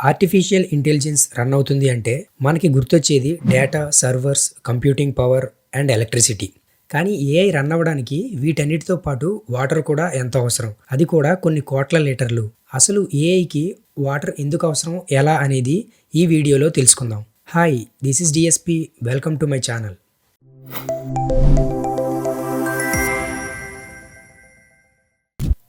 Artificial intelligence run అవుతుంది అంటే మనకి గుర్తొచ్చేది data servers computing power and electricity. కానీ ఏఐ రన్ అవ్వడానికి వీటన్నిటితో పాటు వాటర్ కూడా ఎంత అవసరం. అది కూడా కొన్ని కోట్ల లీటర్లు. అసలు ఏఐకి వాటర్ ఎందుకు అవసరం? ఎలా అనేది ఈ వీడియోలో తెలుసుకుందాం. Hi this is DSP welcome to my channel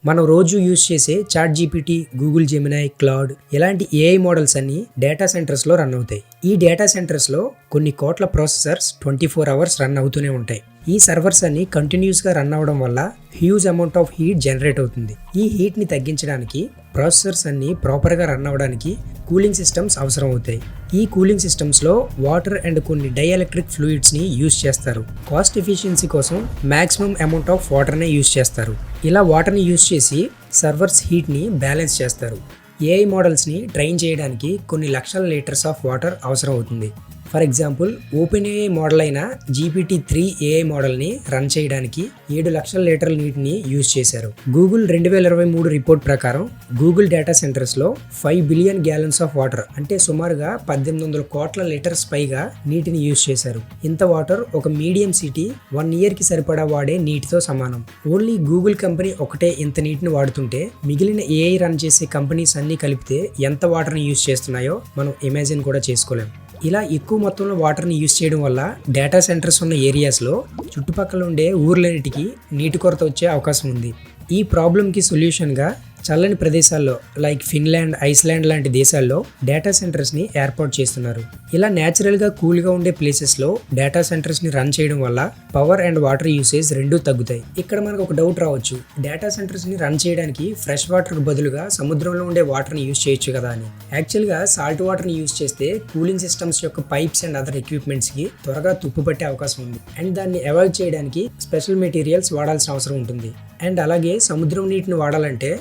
మనం రోజు యూజ్ చేసే chat GPT Google Gemini Claude ఇలాంటి ఏఐ మోడల్స్ అన్ని డేటా సెంటర్స్లో రన్ అవుతాయి. ఈ డేటా సెంటర్స్లో కొన్ని కోట్ల processors twenty four hours run అవుతూనే ఉంటాయి. ఈ సర్వర్స్ అన్ని కంటిన్యూస్గా రన్ అవ్వడం వల్ల huge amount of heat generate అవుతుంది. ఈ హీట్ని తగ్గించడానికి ప్రాసెసర్స్ అన్ని ప్రాపర్గా రన్ అవ్వడానికి కూలింగ్ సిస్టమ్స్ అవసరం అవుతాయి. ఈ కూలింగ్ సిస్టమ్స్లో వాటర్ అండ్ కొన్ని డైఎలక్ట్రిక్ ఫ్లూయిడ్స్ని యూజ్ చేస్తారు. కాస్ట్ ఎఫిషియన్సీ కోసం మ్యాక్సిమం అమౌంట్ ఆఫ్ వాటర్నే యూజ్ చేస్తారు. ఇలా వాటర్ని యూజ్ చేసి సర్వర్స్ హీట్ని బ్యాలెన్స్ చేస్తారు. ఏఐ మోడల్స్ని ట్రైన్ చేయడానికి కొన్ని లక్షల లీటర్స్ ఆఫ్ వాటర్ అవసరం అవుతుంది. For example open AI model అయిన జీపీటీ త్రీ ఏఐ మోడల్ని రన్ చేయడానికి ఏడు లక్షల లీటర్ల నీటిని యూజ్ చేశారు. గూగుల్ రెండు వేల ఇరవై మూడు రిపోర్ట్ ప్రకారం గూగుల్ డేటా సెంటర్స్లో five billion gallons of water అంటే సుమారుగా పద్దెనిమిది వందల కోట్ల లీటర్స్ పైగా నీటిని యూజ్ చేశారు. ఇంత వాటర్ ఒక మీడియం సిటీ వన్ ఇయర్కి సరిపడా వాడే నీటితో సమానం. ఓన్లీ గూగుల్ కంపెనీ ఒకటే ఇంత నీటిని వాడుతుంటే మిగిలిన ఏఐ రన్ చేసే కంపెనీస్ అన్ని కలిపితే ఎంత వాటర్ని యూజ్ చేస్తున్నాయో మనం ఇమాజిన్ కూడా చేసుకోలేము ఇలా ఎక్కువ మొత్తంలో వాటర్ని యూజ్ చేయడం వల్ల డేటా సెంటర్స్ ఉన్న ఏరియాస్లో చుట్టుపక్కల ఉండే ఊర్లన్నిటికీ నీటి కొరత వచ్చే అవకాశం ఉంది. ఈ ప్రాబ్లంకి సొల్యూషన్గా చల్లని ప్రదేశాల్లో లైక్ ఫిన్లాండ్ ఐస్లాండ్ లాంటి దేశాల్లో డేటా సెంటర్స్ని ఏర్పాటు చేస్తున్నారు. ఇలా న్యాచురల్గా కూల్గా ఉండే ప్లేసెస్లో డేటా సెంటర్స్ని రన్ చేయడం వల్ల పవర్ అండ్ వాటర్ యూసేజ్ రెండూ తగ్గుతాయి. ఇక్కడ మనకు ఒక డౌట్ రావచ్చు. డేటా సెంటర్స్ని రన్ చేయడానికి ఫ్రెష్ వాటర్ బదులుగా సముద్రంలో ఉండే వాటర్ని యూజ్ చేయొచ్చు కదా అని. యాక్చువల్గా సాల్ట్ వాటర్ని యూజ్ చేస్తే కూలింగ్ సిస్టమ్స్ యొక్క పైప్స్ అండ్ అదర్ ఎక్విప్మెంట్స్కి త్వరగా తుప్పు పట్టే అవకాశం ఉంది. అండ్ దాన్ని అవాయిడ్ చేయడానికి స్పెషల్ మెటీరియల్స్ వాడాల్సిన అవసరం ఉంటుంది. అండ్ అలాగే సముద్రం నీటిని వాడాలంటే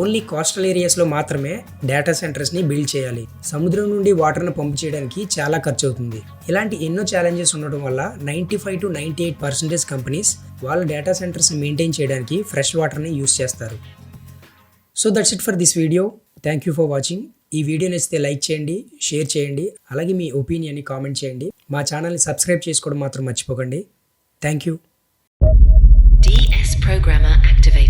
ఓన్లీ కోస్టల్ ఏరియాస్లో మాత్రమే డేటా సెంటర్స్ని బిల్డ్ చేయాలి. సముద్రం నుండి వాటర్ను పంపు చేయడానికి చాలా ఖర్చు అవుతుంది ఇలాంటి ఎన్నో ఛాలెంజెస్ ఉండటం వల్ల ninety five to ninety eight percentage companies వాళ్ళ డేటా సెంటర్స్ని మెయింటైన్ చేయడానికి ఫ్రెష్ వాటర్ని యూస్ చేస్తారు. So that's it for this video thank you for watching ఈ వీడియో నచ్చితే లైక్ చేయండి షేర్ చేయండి అలాగే మీ ఒపీనియన్ని కామెంట్ చేయండి. మా ఛానల్ని సబ్స్క్రైబ్ చేసుకోవడం మాత్రం మర్చిపోకండి. Thank you programmer activated.